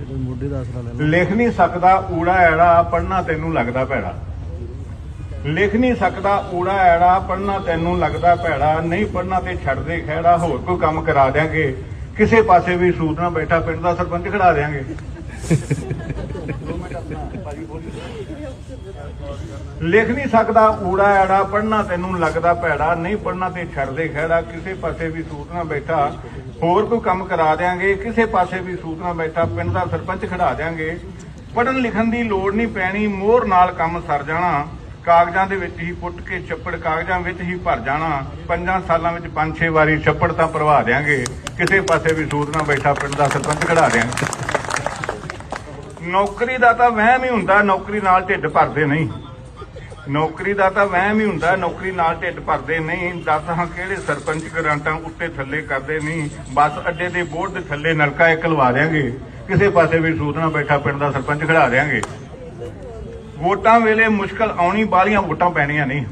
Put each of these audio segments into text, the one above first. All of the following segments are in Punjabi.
ਇਹਦੇ ਮੋਢੇ ਦਾ ਆਸਰਾ ਲੈ ਲਓ। ਲਿਖ ਨਹੀਂ ਸਕਦਾ ਊੜਾ ਐੜਾ ਪੜਨਾ ਤੈਨੂੰ ਲੱਗਦਾ ਭੈੜਾ। ਲਿਖ ਨਹੀਂ ਸਕਦਾ ਊੜਾ ਐੜਾ ਪੜਨਾ ਤੈਨੂੰ ਲੱਗਦਾ ਭੈੜਾ। ਨਹੀਂ ਪੜਨਾ ਤੇ ਛੱਡ ਦੇ ਖਹਿੜਾ ਹੋਰ ਕੋਈ ਕੰਮ ਕਰਾ ਦਿਆਂਗੇ। ਕਿਸੇ ਪਾਸੇ ਵੀ ਸੂਤ ਨਾ ਬੈਠਾ ਪਿੰਡ ਦਾ ਸਰਪੰਚ ਖੜਾ ਦਿਆਂਗੇ। ਲਿਖ ਨਹੀਂ ਸਕਦਾ, ਊੜਾ ਐੜਾ ਪੜਨਾ ਤੈਨੂੰ ਲੱਗਦਾ ਭੈੜਾ, ਨਹੀਂ ਪੜਨਾ ਤੇ ਛੱਡ ਦੇ ਖਹਿੜਾ, ਕਿਸੇ ਪਾਸੇ ਵੀ ਸੂਤ ਨਾ ਬੈਠਾ, ਹੋਰ ਕੋਈ ਕੰਮ ਕਰਾ ਦਿਆਂਗੇ, ਕਿਸੇ ਪਾਸੇ ਵੀ ਸੂਤ ਨਾ ਬੈਠਾ, ਪਿੰਡ ਦਾ ਸਰਪੰਚ ਖੜਾ ਦਿਆਂਗੇ। ਪੜਨ ਲਿਖਣ ਦੀ ਲੋੜ ਨਹੀਂ ਪੈਣੀ, ਮੋਹਰ ਨਾਲ ਕੰਮ ਸਰ ਜਾਣਾ, ਕਾਗਜ਼ਾਂ ਦੇ ਵਿੱਚ ਹੀ ਪੁੱਟ ਕੇ ਛੱਪੜ ਕਾਗਜ਼ਾਂ ਵਿੱਚ ਹੀ ਭਰ ਜਾਣਾ, ਪੰਜਾਂ ਸਾਲਾਂ ਵਿੱਚ ਪੰਜ ਛੇ ਵਾਰੀ ਛੱਪੜ ਤਾਂ ਭਰਵਾ ਦਿਆਂਗੇ, ਕਿਸੇ ਪਾਸੇ ਵੀ ਸੂਤ ਨਾ ਬੈਠਾ, ਪਿੰਡ ਦਾ ਸਰਪੰਚ ਖੜਾ ਦਿਆਂਗੇ। ਨੌਕਰੀ ਦਾ ਤਾਂ ਵਹਿਮ ਹੀ ਹੁੰਦਾ, ਨੌਕਰੀ ਨਾਲ ਢਿੱਡ ਭਰਦੇ ਨਹੀਂ। ਨੌਕਰੀ ਦਾ ਤਾਂ ਵਹਿਮ ਹੀ ਹੁੰਦਾ, ਨੌਕਰੀ ਨਾਲ ਢਿੱਡ ਭਰਦੇ ਨਹੀਂ। ਦੱਸ ਹਾਂ ਕਿਹੜੇ ਸਰਪੰਚ ਗਰਾਂਟਾਂ ਉੱਤੇ ਥੱਲੇ ਕਰਦੇ ਨਹੀਂ। ਬੱਸ ਅੱਡੇ ਦੇ ਬੋਰਡ ਦੇ ਥੱਲੇ ਨਲਕਾ ਇੱਕ ਲਵਾ ਦਿਆਂਗੇ। ਕਿਸੇ ਪਾਸੇ ਵੀ ਸੂਤਨਾ ਬੈਠਾ, ਪਿੰਡ ਦਾ ਸਰਪੰਚ ਖੜਾ ਦਿਆਂਗੇ। ਵੋਟਾਂ ਵੇਲੇ ਮੁਸ਼ਕਲ ਆਉਣੀ, ਬਾਹਲੀਆਂ ਵੋਟਾਂ ਪੈਣੀਆਂ ਨਹੀਂ।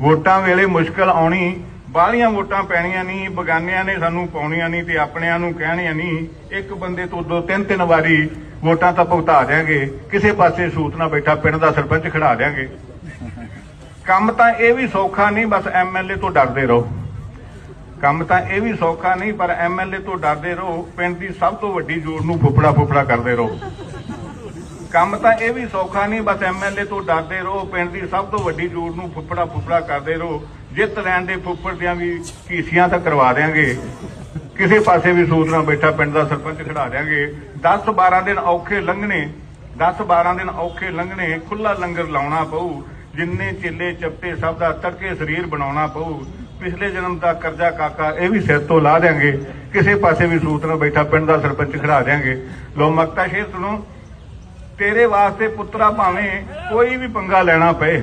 ਵੋਟਾਂ ਵੇਲੇ ਮੁਸ਼ਕਲ ਆਉਣੀ ਬਾਹਲੀਆਂ ਵੋਟਾਂ ਪੈਣੀਆਂ ਨਹੀਂ, ਬਗਾਨਿਆਂ ਨੇ ਸਾਨੂੰ ਪਾਉਣੀਆਂ ਨਹੀਂ ਤੇ ਆਪਣਿਆਂ ਨੂੰ ਕਹਿਣੀਆਂ ਨਹੀਂ, ਇੱਕ ਬੰਦੇ ਤੋਂ ਦੋ, ਤਿੰਨ ਤਿੰਨ ਵਾਰੀ ਵੋਟਾਂ ਤਾਂ ਭੁਗਤਾ ਦਿਆਂਗੇ, ਕਿਸੇ ਪਾਸੇ ਸੂਤ ਨਾ ਬੈਠਾ, ਪਿੰਡ ਦਾ ਸਰਪੰਚ ਖੜਾ ਦਿਆਂਗੇ। ਕੰਮ ਤਾਂ ਇਹ ਵੀ ਸੌਖਾ ਨਹੀਂ, ਬਸ ਐਮਐਲਏ ਤੋਂ ਡਰਦੇ ਰਹੋ। ਕੰਮ ਤਾਂ ਇਹ ਵੀ ਸੌਖਾ ਨਹੀਂ, ਪਰ ਐਮਐਲਏ ਤੋਂ ਡਰਦੇ ਰਹੋ, ਪਿੰਡ ਦੀ ਸਭ ਤੋਂ ਵੱਡੀ ਜੋੜ ਨੂੰ ਫੁੱਫੜਾ ਫੁੱਫੜਾ ਕਰਦੇ ਰਹੋ। ਕੰਮ ਤਾਂ ਇਹ ਵੀ ਸੌਖਾ ਨਹੀਂ, ਬਸ ਐਮਐਲਏ ਤੋਂ ਡਰਦੇ ਰਹੋ, ਪਿੰਡ ਦੀ ਸਭ ਤੋਂ ਵੱਡੀ ਜੋੜ ਨੂੰ ਫੁੱਫੜਾ ਫੁੱਫੜਾ ਕਰਦੇ ਰਹੋ। ਜਿੱਤ ਲੈਣ ਦੇ ਫੁੱਫੜ ਦੀਆਂ ਵੀ ਕੀਸੀਆਂ ਤਾਂ ਕਰਵਾ ਦੇਾਂਗੇ ਕਿਸੇ ਪਾਸੇ ਵੀ ਸੂਤ ਨਾ ਬੈਠਾ ਪਿੰਡ ਦਾ ਸਰਪੰਚ ਖੜਾ ਦੇਾਂਗੇ 10 12 ਦਿਨ ਔਖੇ ਲੰਘਣੇ 10 12 ਦਿਨ ਔਖੇ ਲੰਘਣੇ ਖੁੱਲਾ ਲੰਗਰ ਲਾਉਣਾ ਪਊ। ਜਿੰਨੇ ਚੇਲੇ ਚਪਟੇ ਸਭ ਦਾ ਤੜਕੇ ਸਰੀਰ ਬਣਾਉਣਾ ਪਊ। ਪਿਛਲੇ ਜਨਮ ਦਾ ਕਰਜ਼ਾ ਕਾਕਾ ਇਹ ਵੀ ਸਿਰ ਤੋਂ ਲਾ ਦੇਾਂਗੇ ਕਿਸੇ ਪਾਸੇ ਵੀ ਸੂਤ ਨਾ ਬੈਠਾ ਪਿੰਡ ਦਾ ਸਰਪੰਚ ਖੜਾ ਦੇਾਂਗੇ ਲੋ ਮਕਤਾ ਸ਼ੇਰ ਸੁਣੋ। ਤੇਰੇ ਵਾਸਤੇ ਪੁੱਤਰਾ ਭਾਵੇਂ ਕੋਈ ਵੀ ਪੰਗਾ ਲੈਣਾ ਪਏ।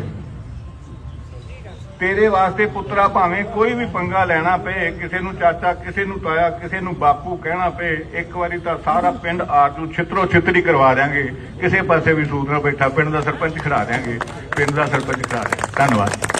ਤੇਰੇ ਵਾਸਤੇ ਪੁੱਤਰਾ ਭਾਵੇਂ ਕੋਈ ਵੀ ਪੰਗਾ ਲੈਣਾ ਪਏ। ਕਿਸੇ ਨੂੰ ਚਾਚਾ, ਕਿਸੇ ਨੂੰ ਤਾਇਆ, ਕਿਸੇ ਨੂੰ ਬਾਪੂ ਕਹਿਣਾ ਪਏ। ਇੱਕ ਵਾਰੀ ਤਾਂ ਸਾਰਾ ਪਿੰਡ ਆਜੂ ਛਿੱਤਰੋ ਛਿੱਤਰੀ ਕਰਵਾ ਦਿਆਂਗੇ। ਕਿਸੇ ਪਾਸੇ ਵੀ ਸੂਤ ਨਾ ਬੈਠਾ, ਪਿੰਡ ਦਾ ਸਰਪੰਚ ਖੜਾ ਦਿਆਂਗੇ। ਪਿੰਡ ਦਾ ਸਰਪੰਚ ਖੜਾ ਧੰਨਵਾਦ।